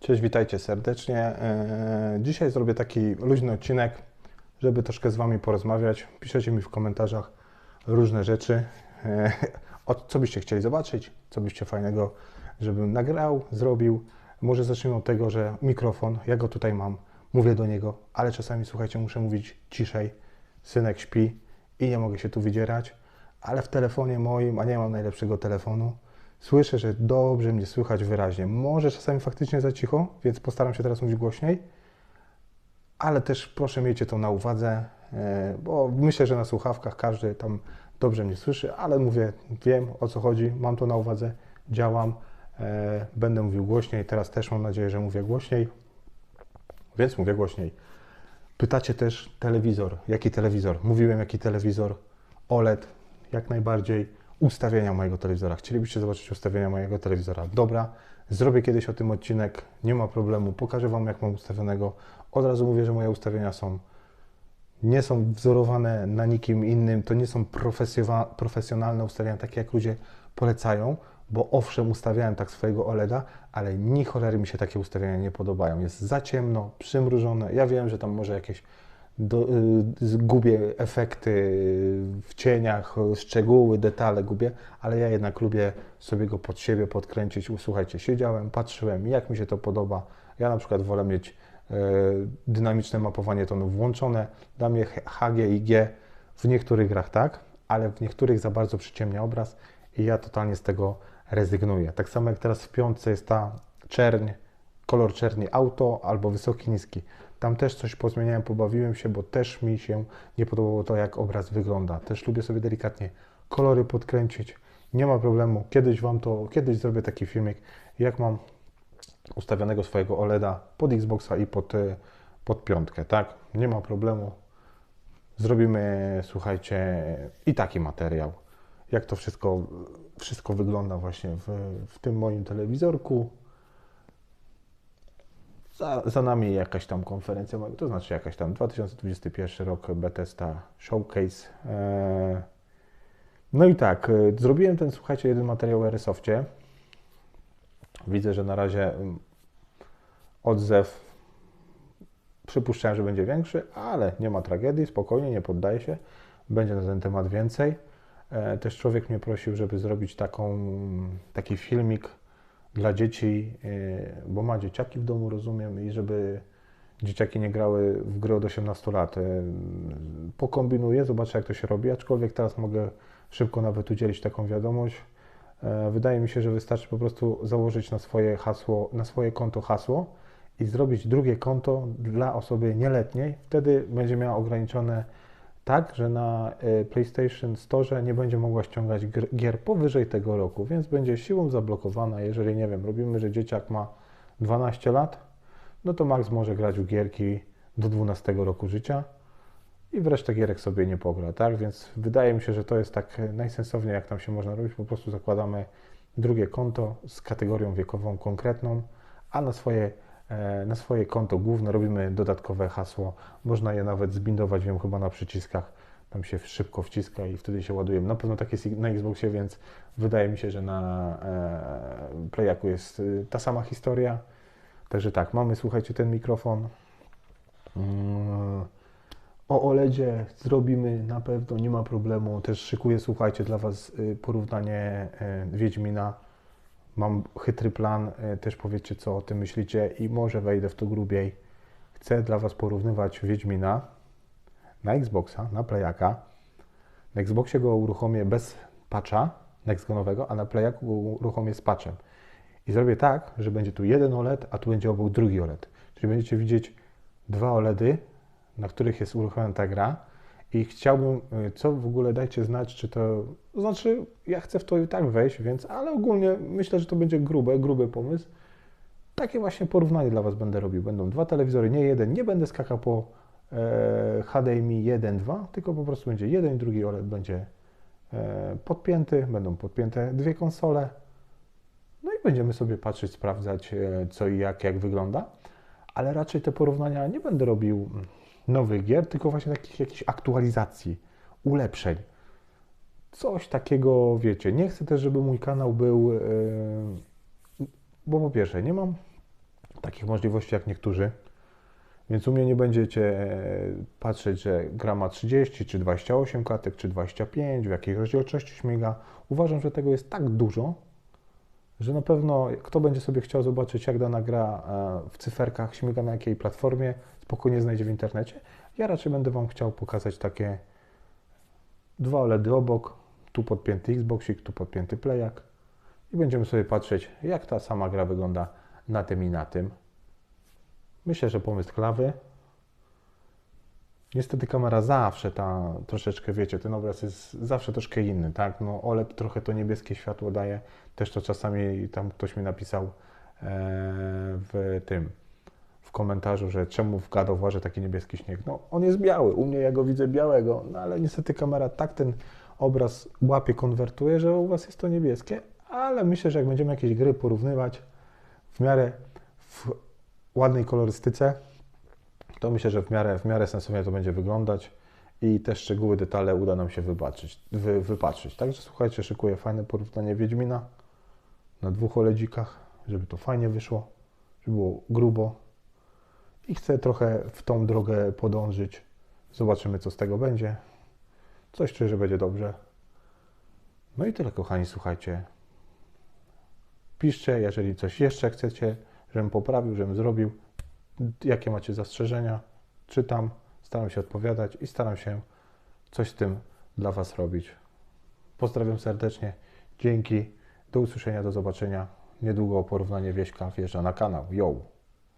Cześć, witajcie serdecznie. E, Dzisiaj zrobię taki luźny odcinek, żeby troszkę z Wami porozmawiać. Piszecie mi w komentarzach różne rzeczy, e, o co byście chcieli zobaczyć, co byście fajnego, żebym nagrał, zrobił. Może zacznijmy od tego, że mikrofon, ja go tutaj mam, mówię do niego, ale czasami, słuchajcie, muszę mówić ciszej. Synek śpi i nie mogę się tu wydzierać, ale w telefonie moim, a nie mam najlepszego telefonu, Słyszę, że dobrze mnie słychać wyraźnie. Może czasami faktycznie za cicho, więc postaram się teraz mówić głośniej, ale też proszę miejcie to na uwadze, e, bo myślę, że na słuchawkach każdy tam dobrze mnie słyszy, ale mówię, wiem o co chodzi, mam to na uwadze, działam, e, będę mówił głośniej. Teraz też mam nadzieję, że mówię głośniej, więc mówię głośniej. Pytacie też telewizor. Jaki telewizor? Mówiłem, jaki telewizor. OLED, jak najbardziej ustawienia mojego telewizora. Chcielibyście zobaczyć ustawienia mojego telewizora? Dobra, zrobię kiedyś o tym odcinek, nie ma problemu. Pokażę Wam, jak mam ustawionego. Od razu mówię, że moje ustawienia są nie są wzorowane na nikim innym, to nie są profesjonalne ustawienia, takie jak ludzie polecają, bo owszem, ustawiałem tak swojego OLEDa, ale ni cholery mi się takie ustawienia nie podobają. Jest za ciemno, przymrużone. Ja wiem, że tam może jakieś do, y, gubię efekty w cieniach, szczegóły, detale gubię, ale ja jednak lubię sobie go pod siebie podkręcić. Słuchajcie, siedziałem, patrzyłem, jak mi się to podoba. Ja na przykład wolę mieć e, dynamiczne mapowanie tonu włączone. Dla mnie HG i G w niektórych grach tak, ale w niektórych za bardzo przyciemnia obraz i ja totalnie z tego rezygnuję. Tak samo jak teraz w piątce jest ta czerń, kolor czerni auto albo wysoki, niski. Tam też coś pozmieniałem, pobawiłem się, bo też mi się nie podobało to, jak obraz wygląda. Też lubię sobie delikatnie kolory podkręcić. Nie ma problemu. Kiedyś Wam to, kiedyś zrobię taki filmik, jak mam ustawionego swojego OLEDa pod Xboxa i pod, y, pod piątkę, tak? Nie ma problemu. Zrobimy, słuchajcie, i taki materiał. Jak to wszystko, wszystko wygląda właśnie w, w tym moim telewizorku. Za, za nami jakaś tam konferencja, to znaczy jakaś tam 2021 rok Bethesda Showcase. E, no i tak, e, zrobiłem ten, słuchajcie, jeden materiał o Airsoftie. Widzę, że na razie mm, odzew przypuszczałem, że będzie większy, ale nie ma tragedii, spokojnie, nie poddaję się. Będzie na ten temat więcej. E, też człowiek mnie prosił, żeby zrobić taką, taki filmik dla dzieci, y, bo ma dzieciaki w domu, rozumiem, i żeby dzieciaki nie grały w gry od 18 lat. Y, pokombinuję, zobaczę jak to się robi, aczkolwiek teraz mogę szybko nawet udzielić taką wiadomość. E, wydaje mi się, że wystarczy po prostu założyć na swoje hasło, na swoje konto hasło i zrobić drugie konto dla osoby nieletniej. Wtedy będzie miała ograniczone tak, że na e, PlayStation Store nie będzie mogła ściągać gier powyżej tego roku, więc będzie siłą zablokowana, jeżeli nie wiem, robimy, że dzieciak ma 12 lat, no to Max może grać w gierki do 12 roku życia i wreszcie gierek sobie nie pogra, tak? Więc wydaje mi się, że to jest tak najsensowniej, jak tam się można robić, po prostu zakładamy drugie konto z kategorią wiekową konkretną, a na swoje na swoje konto główne robimy dodatkowe hasło. Można je nawet zbindować, wiem, chyba na przyciskach. Tam się szybko wciska i wtedy się ładuje. Na pewno tak jest na Xboxie, więc wydaje mi się, że na e, Playaku jest y, ta sama historia. Także tak, mamy, słuchajcie, ten mikrofon. Mm, o OLEDzie zrobimy na pewno, nie ma problemu. Też szykuję, słuchajcie, dla Was y, porównanie e, Wiedźmina Mam chytry plan, e, też powiedzcie, co o tym myślicie i może wejdę w to grubiej. Chcę dla Was porównywać Wiedźmina na Xboxa, na Playaka. Na Xboxie go uruchomię bez patcha nextgenowego, a na Playaku go uruchomię z patchem. I zrobię tak, że będzie tu jeden OLED, a tu będzie obok drugi OLED. Czyli będziecie widzieć dwa OLEDy, na których jest uruchomiona ta gra i chciałbym, y, co w ogóle dajcie znać, czy to, to znaczy ja chcę w to i tak wejść, więc, ale ogólnie myślę, że to będzie grube, gruby pomysł. Takie właśnie porównanie dla Was będę robił. Będą dwa telewizory, nie jeden, nie będę skakał po e, HDMI 1, 2, tylko po prostu będzie jeden i drugi OLED będzie e, podpięty, będą podpięte dwie konsole. No i będziemy sobie patrzeć, sprawdzać e, co i jak, jak wygląda. Ale raczej te porównania nie będę robił nowych gier, tylko właśnie takich jakichś aktualizacji, ulepszeń. Coś takiego, wiecie. Nie chcę też, żeby mój kanał był, yy, bo po pierwsze, nie mam takich możliwości jak niektórzy. Więc u mnie nie będziecie e, patrzeć, że gra ma 30 czy 28 klatek, czy 25, w jakiej rozdzielczości śmiga. Uważam, że tego jest tak dużo, że na pewno kto będzie sobie chciał zobaczyć, jak dana gra e, w cyferkach śmiga na jakiej platformie, spokojnie znajdzie w internecie. Ja raczej będę Wam chciał pokazać takie dwa OLEDy obok, tu podpięty Xboxik, tu podpięty Playak i będziemy sobie patrzeć, jak ta sama gra wygląda na tym i na tym. Myślę, że pomysł klawy. Niestety kamera zawsze ta troszeczkę, wiecie, ten obraz jest zawsze troszkę inny, tak? No OLED trochę to niebieskie światło daje. Też to czasami tam ktoś mi napisał e, w tym, w komentarzu, że czemu w God of taki niebieski śnieg. No on jest biały, u mnie ja go widzę białego, no ale niestety kamera tak ten obraz łapie, konwertuje, że u Was jest to niebieskie, ale myślę, że jak będziemy jakieś gry porównywać w miarę w ładnej kolorystyce, to myślę, że w miarę, w miarę sensownie to będzie wyglądać i te szczegóły, detale uda nam się wybaczyć, wy, wypatrzyć. Także słuchajcie, szykuję fajne porównanie Wiedźmina na dwóch oledzikach, żeby to fajnie wyszło, żeby było grubo i chcę trochę w tą drogę podążyć. Zobaczymy, co z tego będzie. Coś czuję, że będzie dobrze. No i tyle, kochani, słuchajcie. Piszcie, jeżeli coś jeszcze chcecie, żebym poprawił, żebym zrobił. Jakie macie zastrzeżenia? Czytam, staram się odpowiadać i staram się coś z tym dla Was robić. Pozdrawiam serdecznie. Dzięki. Do usłyszenia, do zobaczenia. Niedługo porównanie Wieśka wjeżdża na kanał. Yo!